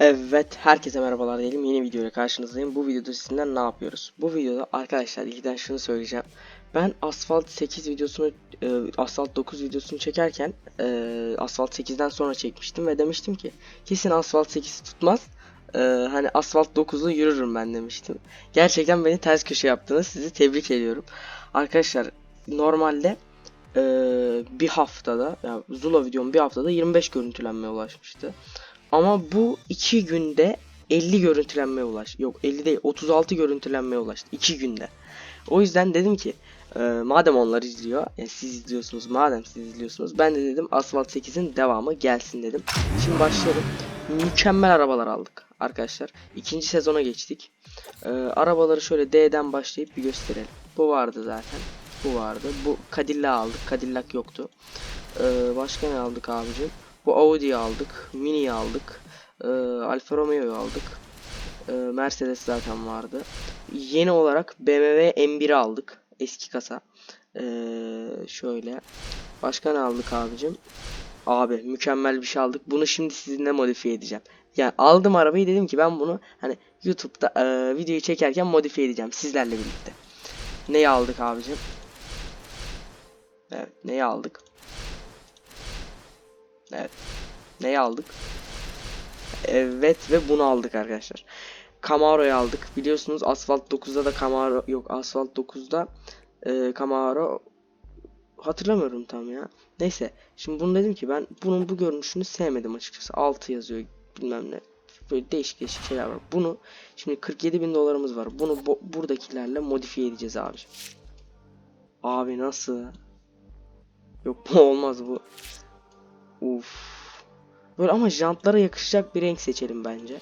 Evet, herkese merhabalar diyelim. Yeni videoyla karşınızdayım. Bu videoda sizinle ne yapıyoruz? Bu videoda arkadaşlar ilgiden şunu söyleyeceğim. Ben Asphalt 8 videosunu, e, Asphalt 9 videosunu çekerken e, Asphalt 8'den sonra çekmiştim ve demiştim ki kesin Asphalt 8 tutmaz. E, hani Asphalt 9'u yürürüm ben demiştim. Gerçekten beni ters köşe yaptınız. Sizi tebrik ediyorum. Arkadaşlar normalde e, bir haftada, yani Zula videom bir haftada 25 görüntülenmeye ulaşmıştı. Ama bu 2 günde 50 görüntülenmeye ulaş. Yok 50 değil 36 görüntülenmeye ulaştı 2 günde. O yüzden dedim ki e, madem onlar izliyor, yani siz izliyorsunuz madem siz izliyorsunuz ben de dedim Asphalt 8'in devamı gelsin dedim. Şimdi başlayalım. Mükemmel arabalar aldık arkadaşlar. İkinci sezona geçtik. E, arabaları şöyle D'den başlayıp bir gösterelim. Bu vardı zaten. Bu vardı. Bu Cadillac aldık. Cadillac yoktu. E, başka ne aldık abicim? Bu Audi'yi aldık. Mini'yi aldık. E, Alfa Romeo'yu aldık. E, Mercedes zaten vardı. Yeni olarak BMW M1'i aldık. Eski kasa. E, şöyle. Başka ne aldık abicim? Abi mükemmel bir şey aldık. Bunu şimdi sizinle modifiye edeceğim. Yani aldım arabayı dedim ki ben bunu hani YouTube'da e, videoyu çekerken modifiye edeceğim sizlerle birlikte. Neyi aldık abicim? Evet, neyi aldık? Evet. Neyi aldık? Evet ve bunu aldık arkadaşlar. Camaro'yu aldık. Biliyorsunuz Asphalt 9'da da Camaro yok. Asphalt 9'da e, Camaro hatırlamıyorum tam ya. Neyse. Şimdi bunu dedim ki ben bunun bu görünüşünü sevmedim açıkçası. 6 yazıyor bilmem ne. Böyle değişik değişik şeyler var. Bunu şimdi 47 bin dolarımız var. Bunu bu- buradakilerle modifiye edeceğiz abi. Abi nasıl? Yok bu olmaz bu. Uf. Böyle ama jantlara yakışacak bir renk seçelim bence.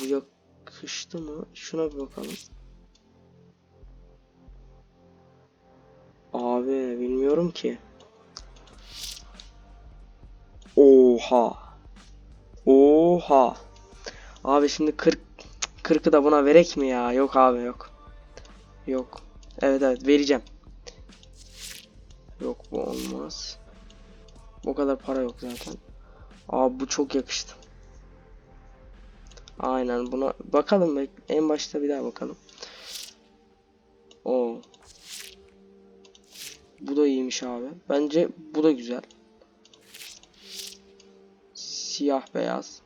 Bu yakıştı mı? Şuna bir bakalım. Abi bilmiyorum ki. Oha. Oha. Abi şimdi 40 40'ı da buna verek mi ya? Yok abi yok. Yok. Evet evet vereceğim. Yok bu olmaz. O kadar para yok zaten. Abi bu çok yakıştı. Aynen buna bakalım en başta bir daha bakalım. O. Bu da iyiymiş abi. Bence bu da güzel. Siyah beyaz.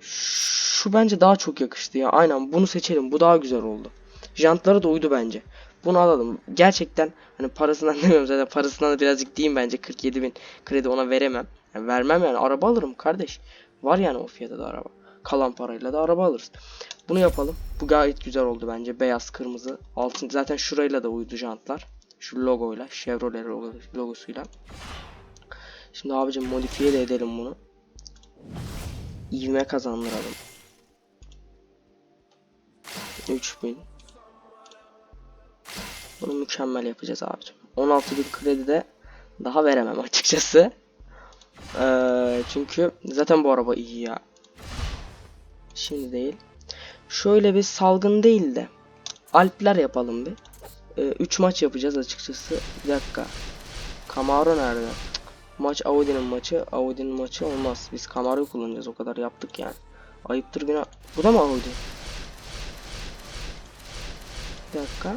Şu bence daha çok yakıştı ya. Aynen bunu seçelim. Bu daha güzel oldu. Jantları da uydu bence. Bunu alalım. Gerçekten hani parasından demiyorum zaten parasından da birazcık diyeyim bence 47 bin kredi ona veremem. Yani vermem yani araba alırım kardeş. Var yani o fiyata da araba. Kalan parayla da araba alırız. Bunu yapalım. Bu gayet güzel oldu bence. Beyaz kırmızı. Altın zaten şurayla da uydu jantlar. Şu logoyla. Chevrolet logo- logosuyla. Şimdi abicim modifiye de edelim bunu. İvme kazandıralım. 3000 Bunu mükemmel yapacağız abicim. 16 bin kredi de daha veremem açıkçası. Ee, çünkü zaten bu araba iyi ya. Şimdi değil. Şöyle bir salgın değil de Alpler yapalım bir. 3 maç yapacağız açıkçası. Bir dakika. Camaro nerede? Maç Audi'nin maçı. Audi'nin maçı olmaz. Biz Camaro'yu kullanacağız. O kadar yaptık yani. Ayıptır günah. Bu da mı Audi? Bir dakika.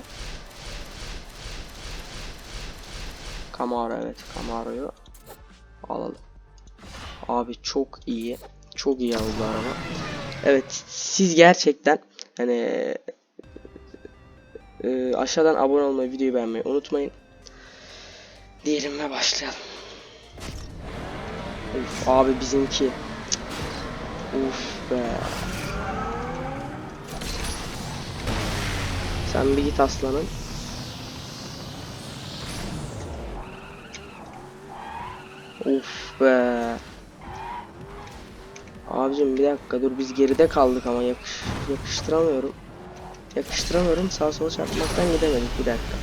Camaro evet. Camaro'yu alalım. Abi çok iyi. Çok iyi oldu araba. Evet siz gerçekten hani e, aşağıdan abone olmayı, videoyu beğenmeyi unutmayın. Diyelim başlayalım. Uf abi bizimki. Uf be. Sen bir git aslanım. Uf be. Abicim bir dakika dur biz geride kaldık ama yakış yakıştıramıyorum. Yakıştıramıyorum sağ sola çarpmaktan gidemedik bir dakika.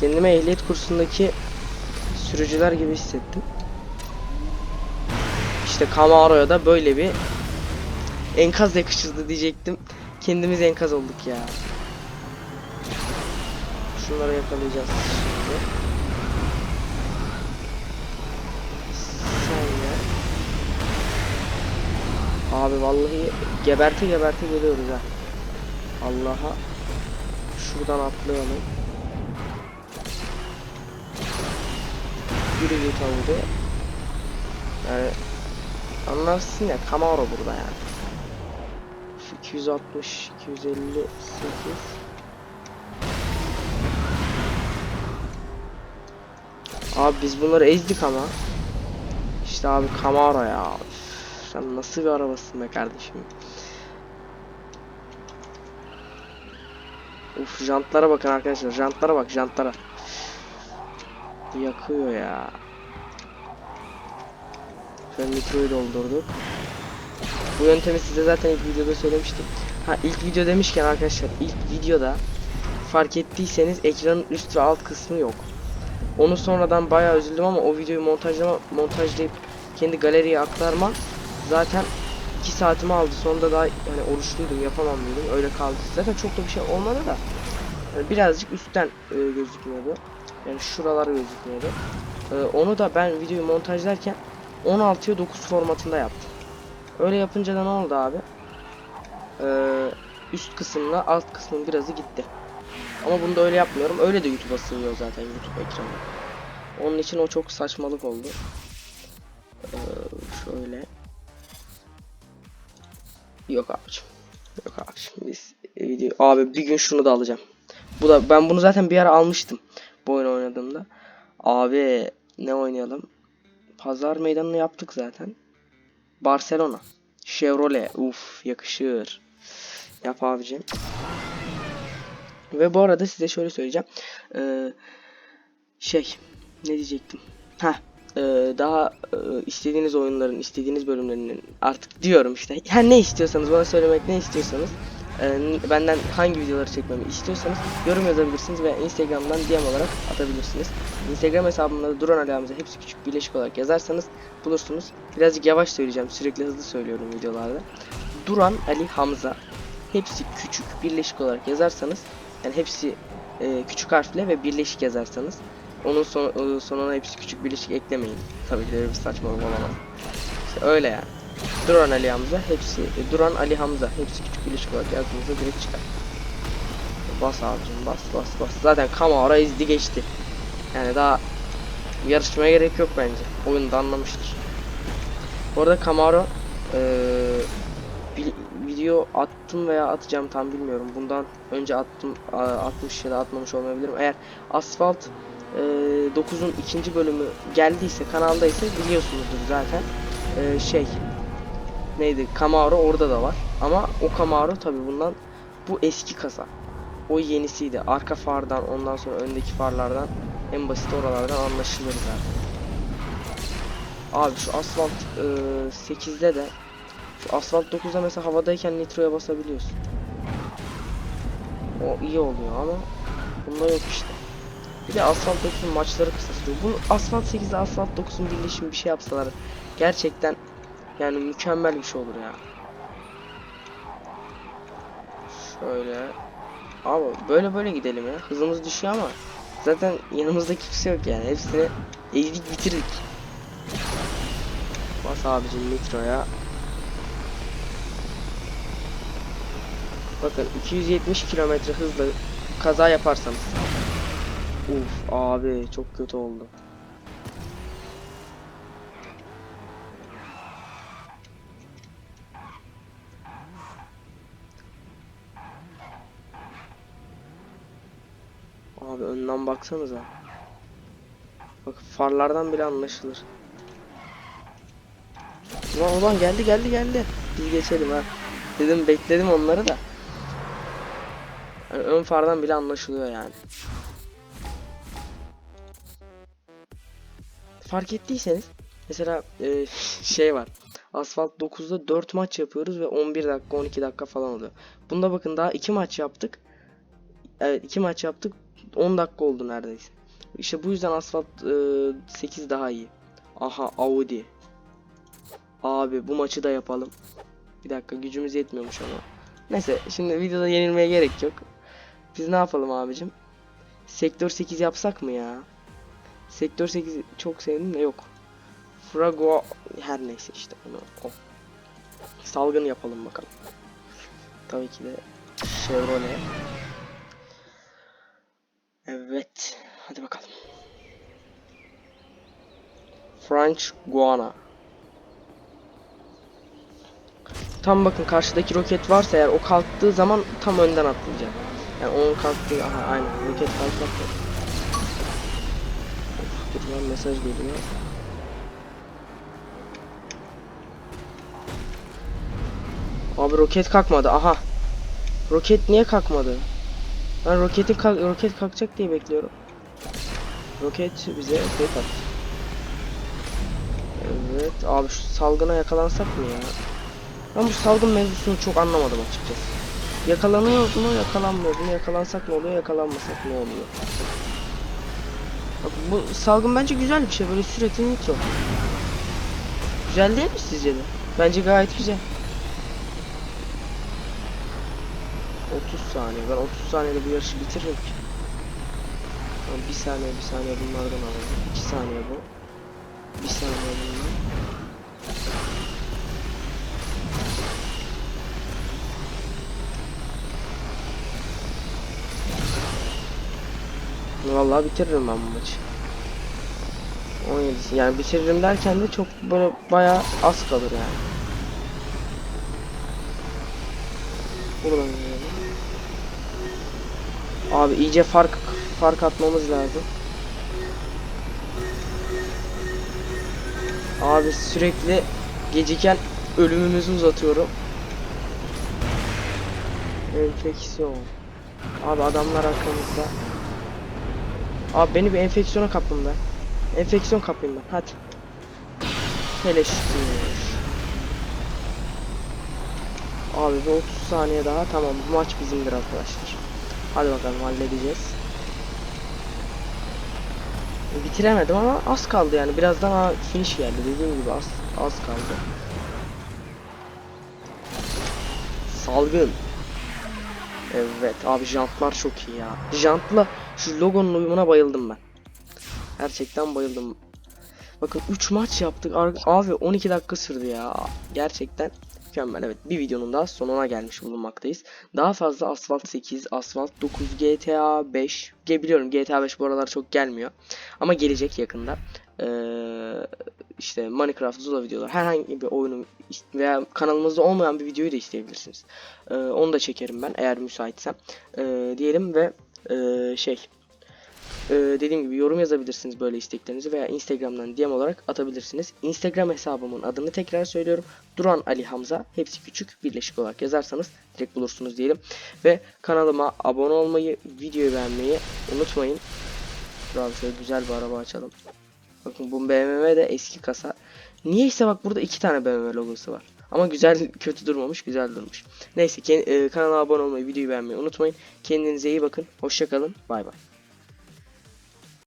Kendime ehliyet kursundaki sürücüler gibi hissettim. İşte Camaro'ya da böyle bir enkaz yakışırdı diyecektim. Kendimiz enkaz olduk ya. Şunları yakalayacağız şimdi. Abi vallahi geberte geberte geliyoruz ha. Allah'a şuradan atlayalım. Yürü git oldu. Yani anlarsın ya Camaro burada yani. Şu 260 258 Abi biz bunları ezdik ama. İşte abi Camaro ya. Sen nasıl bir arabasın be kardeşim. Uf jantlara bakın arkadaşlar. Jantlara bak jantlara. Yakıyor ya. Şöyle nitroyu doldurduk. Bu yöntemi size zaten ilk videoda söylemiştim. Ha ilk video demişken arkadaşlar ilk videoda fark ettiyseniz ekranın üst ve alt kısmı yok. Onu sonradan bayağı üzüldüm ama o videoyu montajlama montajlayıp kendi galeriye aktarma zaten 2 saatimi aldı. Sonunda daha yani oruçluydum yapamam dedim. Öyle kaldı. Zaten çok da bir şey olmadı da yani birazcık üstten e, gözükmüyordu. Yani şuralar gözükmüyordu. E, onu da ben videoyu montajlarken 16'ya 9 formatında yaptım. Öyle yapınca da ne oldu abi? Ee, üst kısımla alt kısmın birazı gitti. Ama bunu da öyle yapmıyorum. Öyle de YouTube'a sığmıyor zaten YouTube ekranı. Onun için o çok saçmalık oldu. Ee, şöyle. Yok abicim. Yok abicim. Biz video abi bir gün şunu da alacağım. Bu da ben bunu zaten bir ara almıştım. Bu oyunu oynadığımda. Abi ne oynayalım? Pazar meydanını yaptık zaten. Barcelona. Chevrolet. Uf yakışır. Yap abicim. Ve bu arada size şöyle söyleyeceğim. Ee, şey ne diyecektim? Ha daha e, istediğiniz oyunların, istediğiniz bölümlerinin artık diyorum işte. Her ne istiyorsanız bana söylemek ne istiyorsanız e, benden hangi videoları çekmemi istiyorsanız yorum yazabilirsiniz ve Instagram'dan DM olarak atabilirsiniz. Instagram hesabımda da Ali Hamza hepsi küçük birleşik olarak yazarsanız bulursunuz. Birazcık yavaş söyleyeceğim. Sürekli hızlı söylüyorum videolarda. Duran Ali Hamza hepsi küçük birleşik olarak yazarsanız yani hepsi e, küçük harfle ve birleşik yazarsanız onun son, e, sonuna hepsi küçük birleşik eklemeyin. Tabii ki bir saçmalık olamaz. İşte öyle yani. Duran Ali Hamza hepsi e, Duran Ali Hamza hepsi küçük birleşik olarak yazdığınızda direkt çıkar. Bas abicim bas bas bas. Zaten Camaro izdi geçti. Yani daha yarışmaya gerek yok bence. Oyunu da anlamıştır. Bu arada Camaro bir video attım veya atacağım tam bilmiyorum. Bundan önce attım atmış ya da atmamış olmayabilirim. Eğer Asfalt eee 9'un ikinci bölümü geldiyse kanaldaysa biliyorsunuzdur zaten. Eee, şey neydi Camaro orada da var. Ama o Camaro tabi bundan bu eski kasa. O yenisiydi. Arka fardan ondan sonra öndeki farlardan en basit oralardan anlaşılır zaten. Abi şu asfalt eee, 8'de de şu asfalt 9'da mesela havadayken nitroya basabiliyorsun. O iyi oluyor ama bunda yok işte. Bir de asfalt 9'un maçları kısa sürüyor. Bu asfalt 8'de asfalt 9'un birleşimi bir şey yapsalar gerçekten yani mükemmel bir şey olur ya. Şöyle. Abi böyle böyle gidelim ya. Hızımız düşüyor ama zaten yanımızda kimse yok yani. Hepsini ezdik bitirdik. Bas abicim nitroya. Bakın 270 kilometre hızla kaza yaparsanız. Uf abi çok kötü oldu. Abi önden baksanıza. Bak farlardan bile anlaşılır. Ulan ulan geldi geldi geldi. Biz geçelim ha. Dedim bekledim onları da. Yani ön fardan bile anlaşılıyor yani. Fark ettiyseniz mesela e, şey var. Asfalt 9'da 4 maç yapıyoruz ve 11 dakika 12 dakika falan oluyor. Bunda bakın daha 2 maç yaptık. Evet 2 maç yaptık. 10 dakika oldu neredeyse. İşte bu yüzden asfalt e, 8 daha iyi. Aha Audi. Abi bu maçı da yapalım. Bir dakika gücümüz yetmiyormuş ama. Neyse şimdi videoda yenilmeye gerek yok. Biz ne yapalım abicim? Sektör 8 yapsak mı ya? Sektör 8 çok sevdim de yok. Frago her neyse işte onu o. Salgın yapalım bakalım. Tabii ki de Chevrolet. Evet. Hadi bakalım. French Guana. Tam bakın karşıdaki roket varsa eğer o kalktığı zaman tam önden atlayacak. Yani onun kalktığı aha aynen roket kalkacak. Lan mesaj geliyor. Abi roket kalkmadı. Aha. Roket niye kalkmadı? Ben roketin kalk roket kalkacak diye bekliyorum. Roket bize fake attı. Evet abi şu salgına yakalansak mı ya? Ben bu salgın mevzusunu çok anlamadım açıkçası. Yakalanıyor mu yakalanmıyor mu yakalansak ne oluyor yakalanmasak ne oluyor? Bu salgın bence güzel bir şey böyle sürekli nitro. Güzel değil mi sizce de? Bence gayet güzel. 30 saniye. Ben 30 saniyede bu yarışı bitiririm ki. Tamam, bir saniye bir saniye bunlardan alalım. 2 saniye bu. Bir saniye bunlar. Vallahi bitiririm ben bu maçı. 17 yani bitiririm derken de çok böyle bayağı az kalır yani. Buradan gidelim. Abi iyice fark fark atmamız lazım. Abi sürekli geciken ölümümüzü uzatıyorum. Enfeksiyon. Abi adamlar arkamızda. Abi beni bir enfeksiyona kapın ben. Enfeksiyon kapayım ben. Hadi. Hele şükür. Abi bir 30 saniye daha tamam bu maç bizimdir arkadaşlar. Hadi bakalım halledeceğiz. Bitiremedim ama az kaldı yani birazdan ha finish geldi dediğim gibi az az kaldı. Salgın. Evet abi jantlar çok iyi ya. Jantla şu logonun uyumuna bayıldım ben. Gerçekten bayıldım. Bakın 3 maç yaptık abi 12 dakika sürdü ya. Gerçekten mükemmel. Evet bir videonun daha sonuna gelmiş bulunmaktayız. Daha fazla Asphalt 8, Asphalt 9, GTA 5. Ge biliyorum GTA 5 bu aralar çok gelmiyor. Ama gelecek yakında. Ee, işte Minecraft, Zula videolar herhangi bir oyunu veya kanalımızda olmayan bir videoyu da isteyebilirsiniz. Ee, onu da çekerim ben eğer müsaitsem. Ee, diyelim ve ee, şey ee, dediğim gibi yorum yazabilirsiniz böyle isteklerinizi veya Instagram'dan DM olarak atabilirsiniz. Instagram hesabımın adını tekrar söylüyorum. Duran Ali Hamza. Hepsi küçük birleşik olarak yazarsanız direkt bulursunuz diyelim. Ve kanalıma abone olmayı, videoyu beğenmeyi unutmayın. Dur şöyle güzel bir araba açalım. Bakın bu BMW de eski kasa. Niyeyse bak burada iki tane BMW logosu var. Ama güzel kötü durmamış güzel durmuş. Neyse e, kanala abone olmayı videoyu beğenmeyi unutmayın. Kendinize iyi bakın. Hoşçakalın. Bay bay.